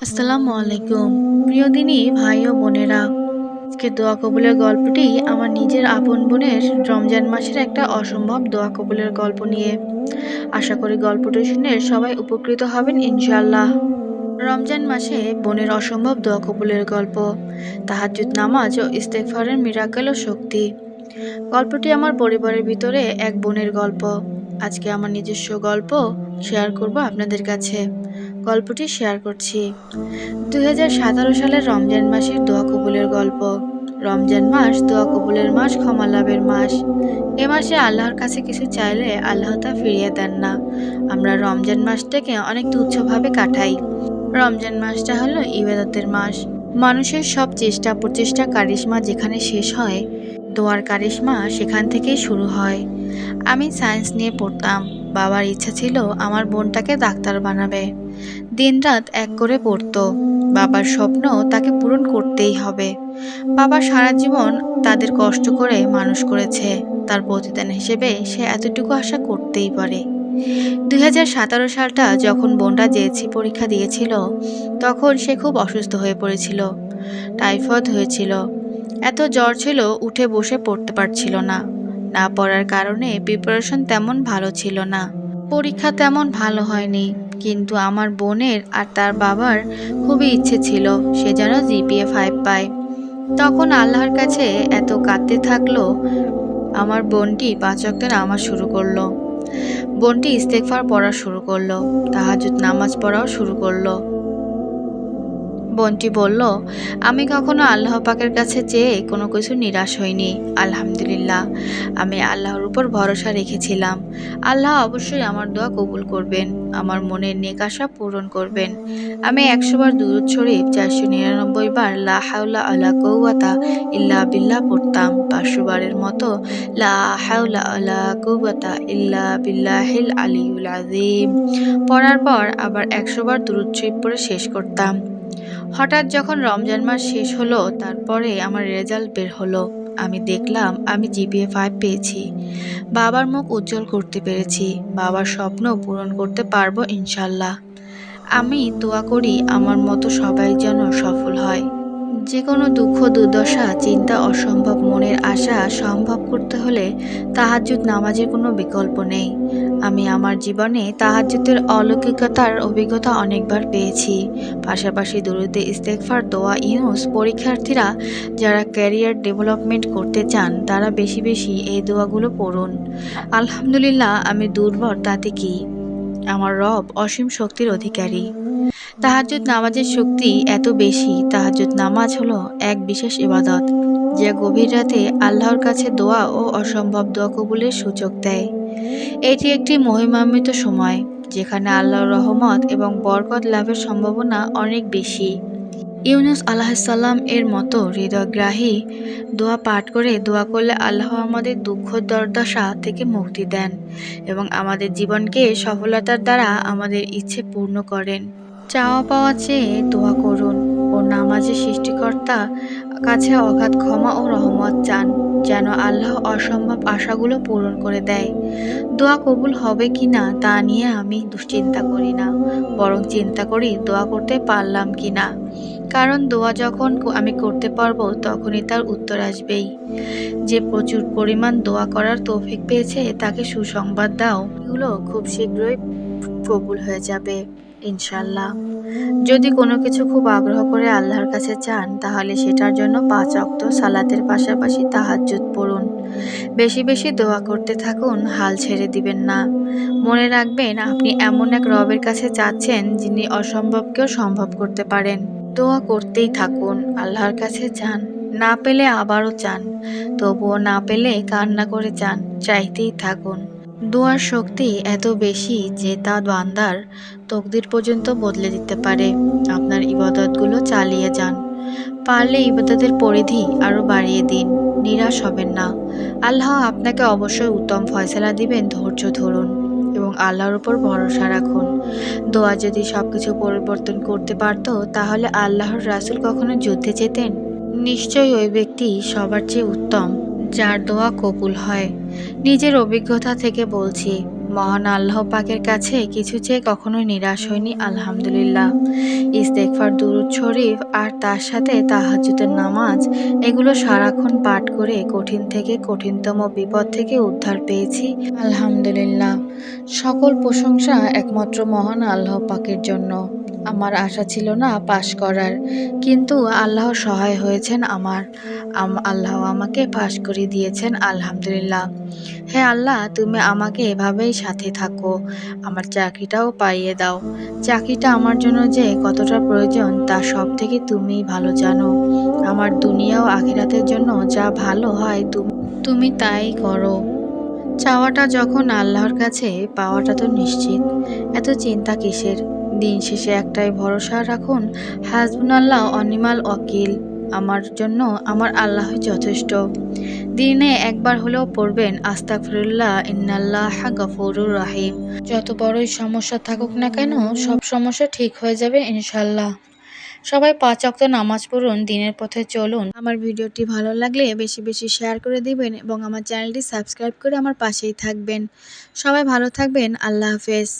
আসসালামু আলাইকুম। প্রিয় দিনী, ভাই ও বোনেরা আজকে দোয়া কবুলের গল্পটি আমার নিজের আপন বোনের রমজান মাসের একটা অসম্ভব দোয়া কবুলের গল্প নিয়ে। আশা করি গল্পটি শুনে সবাই উপকৃত হবেন ইনশাল্লাহ রমজান মাসে বোনের অসম্ভব দোয়া কবুলের গল্প তাহাজুদ নামাজ ও ইস্তেফারের মিরাকেল ও শক্তি। গল্পটি আমার পরিবারের ভিতরে এক বোনের গল্প। আজকে আমার নিজস্ব গল্প শেয়ার করব আপনাদের কাছে। গল্পটি শেয়ার করছি। দু হাজার সতেরো সালের রমজান মাসের দোয়া কবুলের গল্প। রমজান মাস দোয়া কবুলের মাস, ক্ষমা লাভের মাস। এ মাসে আল্লাহর কাছে কিছু চাইলে আল্লাহ তা ফিরিয়ে দেন না। আমরা রমজান মাসটাকে অনেক তুচ্ছভাবে কাটাই। রমজান মাসটা হলো ইবাদতের মাস। মানুষের সব চেষ্টা প্রচেষ্টা কারিশমা যেখানে শেষ হয়, দোয়ার কারিশমা সেখান থেকেই শুরু হয়। আমি সায়েন্স নিয়ে পড়তাম। বাবার ইচ্ছা ছিল আমার বোনটাকে ডাক্তার বানাবে। দিনরাত এক করে পড়তো। বাবার স্বপ্ন তাকে পূরণ করতেই হবে। বাবা সারা জীবন তাদের কষ্ট করে মানুষ করেছে। তার প্রতিদান হিসেবে সে এতটুকু আশা করতেই পারে। দু হাজার সতেরো সালটা যখন বোনটা জেএসসি পরীক্ষা দিয়েছিল, তখন সে খুব অসুস্থ হয়ে পড়েছিল। টাইফয়েড হয়েছিল। এত জ্বর ছিল উঠে বসে পড়তে পারছিল না। না পড়ার কারণে প্রিপারেশন তেমন ভালো ছিল না। পরীক্ষা তেমন ভালো হয়নি, কিন্তু আমার বোনের আর তার বাবার খুবই ইচ্ছে ছিল সে যেন জিপিএ ফাইভ পায়। তখন আল্লাহর কাছে এত কাঁদতে থাকল, আমার বোনটি পাঁচ অক্টের নামাজ শুরু করল। বোনটি ইস্তেকফার পড়া শুরু করল তাহাজুদ নামাজ পড়াও শুরু করল। বোনটি বলল, আমি কখনো আল্লাহ পাকের কাছে চেয়ে কোনো কিছু নিরাশ হইনি, আলহামদুলিল্লাহ। আমি আল্লাহর উপর ভরসা রেখেছিলাম। আল্লাহ অবশ্যই আমার দোয়া কবুল করবেন, আমার মনের নেকাশা পূরণ করবেন। আমি একশোবার দুরুদ শরীফ, চারশো নিরানব্বই বার লা হাউলা আলা কৌয়াতা ইল্লা বিল্লাহ পড়তাম। পাঁচশো বারের মতো লা হাউলা আলা কৌয়াতা ইল্লা বিল্লাহিল আলিউল আজিম পড়ার পর আবার একশোবার দুরুদ শরীফ পড়ে শেষ করতাম। হঠাৎ যখন রমজান মাস শেষ হলো, তারপরে আমার রেজাল্ট বের হলো। আমি দেখলাম আমি জিপিএ ফাইভ পেয়েছি। বাবার মুখ উজ্জ্বল করতে পেরেছি। বাবার স্বপ্ন পূরণ করতে পারব ইনশাল্লাহ। আমি দোয়া করি আমার মতো সবাই যেন সফল যে কোনো দুঃখ, দুর্দশা, চিন্তা, অসম্ভব মনের আশা সম্ভব করতে হলে তাহাজ্জুদ নামাজের কোনো বিকল্প নেই। আমি আমার জীবনে তাহাজ্জুদের অলৌকিকতার অভিজ্ঞতা অনেকবার পেয়েছি। পাশাপাশি দরুদে ইস্তেকফার দোয়া, ইউনুস, পরীক্ষার্থীরা যারা ক্যারিয়ার ডেভেলপমেন্ট করতে চান, তারা বেশি বেশি এই দোয়াগুলো পড়ুন। আলহামদুলিল্লাহ, আমি দুর্বল, তাতে কি? আমার রব অসীম শক্তির অধিকারী। তাহাজুদ নামাজের শক্তি এত বেশি তাহাজুদ নামাজ হলো এক বিশেষ ইবাদত, যা গভীর রাতে আল্লাহর কাছে দোয়া ও অসম্ভব দোয়া কবুলের সুযোগ দেয়। এটি একটি মহিমান্বিত সময়, যেখানে আল্লাহর রহমত এবং বরকত লাভের সম্ভাবনা অনেক বেশি। ইউনুস আলাহিসাল্লাম এর মতো হৃদয়গ্রাহী দোয়া পাঠ করে দোয়া করলে আল্লাহ আমাদের দুঃখ, দর্দশা থেকে মুক্তি দেন এবং আমাদের জীবনকে সফলতার দ্বারা আমাদের ইচ্ছে পূর্ণ করেন। চাওয়া পাওয়া চেয়ে দোয়া করুন ও নামাজের সৃষ্টিকর্তা কাছে অগাধ ক্ষমা ও রহমত চান, যেন আল্লাহ অসম্ভব আশাগুলো পূরণ করে দেয়। দোয়া কবুল হবে কি না তা নিয়ে আমি দুশ্চিন্তা করি না, বরং চিন্তা করি দোয়া করতে পারলাম কি না। কারণ দোয়া যখন আমি করতে পারব তখনই তার উত্তর আসবেই। যে প্রচুর পরিমাণ দোয়া করার তৌফিক পেয়েছে তাকে সুসংবাদ দাও, এগুলো খুব শীঘ্রই কবুল হয়ে যাবে। ইনশাল্লাহ যদি কোনো কিছু খুব আগ্রহ করে আল্লাহর কাছে চান, তাহলে সেটার জন্য পাঁচ অক্ত সালাতের পাশাপাশি তাহাজ্জুদ পড়ুন। বেশি বেশি দোয়া করতে থাকুন, হাল ছেড়ে দিবেন না। মনে রাখবেন, আপনি এমন এক রবের কাছে চাচ্ছেন যিনি অসম্ভবকেও সম্ভব করতে পারেন। দোয়া করতেই থাকুন, আল্লাহর কাছে চান। না পেলে আবারও চান, তবুও না পেলে কান্না করে চান, চাইতেই থাকুন। দোয়ার শক্তি এত বেশি যে তা বান্দার তকদির পর্যন্ত বদলে দিতে পারে। আপনার ইবাদতগুলো চালিয়ে যান। পারলে ইবাদতের পরিধি আরও বাড়িয়ে দিন। নিরাশ হবেন না। আল্লাহ আপনাকে অবশ্যই উত্তম ফয়সলা দিবেন, ধৈর্য ধরুন এবং আল্লাহর উপর ভরসা রাখুন। দোয়া যদি সব কিছু পরিবর্তন করতে পারত, তাহলে আল্লাহর রাসুল কখনো যুদ্ধে যেতেন? নিশ্চয়ই ওই ব্যক্তি সবার চেয়ে উত্তম। যার দোয়া কবুল হয়। নিজের অভিজ্ঞতা থেকে বলছি, মহান আল্লাহ পাকের কাছে কিছু চেয়ে কখনোই নিরাশ হয়নি আলহামদুলিল্লাহ। ইস্তেকফার দুরুদ শরীফ আর তার সাথে তাহাজ্জুদের নামাজ, এগুলো সারাক্ষণ পাঠ করে কঠিন থেকে কঠিনতম বিপদ থেকে উদ্ধার পেয়েছি, আলহামদুলিল্লাহ। সকল প্রশংসা একমাত্র মহান আল্লাহ পাকের জন্য। আমার আশা ছিল না পাশ করার, কিন্তু আল্লাহ সহায় হয়েছেন আমার। আল্লাহ আমাকে পাশ করে দিয়েছেন, আলহামদুলিল্লাহ। হে আল্লাহ, তুমি আমাকে এভাবেই সাথে থাকো। আমার চাকরিটাও পাইয়ে দাও। চাকরিটা আমার জন্য যে কতটা প্রয়োজন, তা সব থেকে তুমিই ভালো জানো। আমার দুনিয়া ও আখিরাতের জন্য যা ভালো হয় তুমি তুমি তাই করো। চাওয়াটা যখন আল্লাহর কাছে, পাওয়াটা তো নিশ্চিত। এত চিন্তা কিসের? দিন শেষে একটাই ভরসা রাখুন হাসবুন আল্লাহ অনিমাল, অকিল। আমার জন্য আমার আল্লাহ যথেষ্ট। দিনে একবার হলেও পড়বেন, আস্তাগফিরুল্লাহ, ইন্নাল্লাহ গফুরুর রাহিম। যত বড়ই সমস্যা থাকুক না কেন, সব সমস্যা ঠিক হয়ে যাবে ইনশাল্লাহ। সবাই পাঁচ অক্ত নামাজ পড়ুন, দিনের পথে চলুন। আমার ভিডিওটি ভালো লাগলে বেশি বেশি শেয়ার করে দিবেন এবং আমার চ্যানেলটি সাবস্ক্রাইব করে আমার পাশেই থাকবেন। সবাই ভালো থাকবেন, আল্লাহ হাফেজ।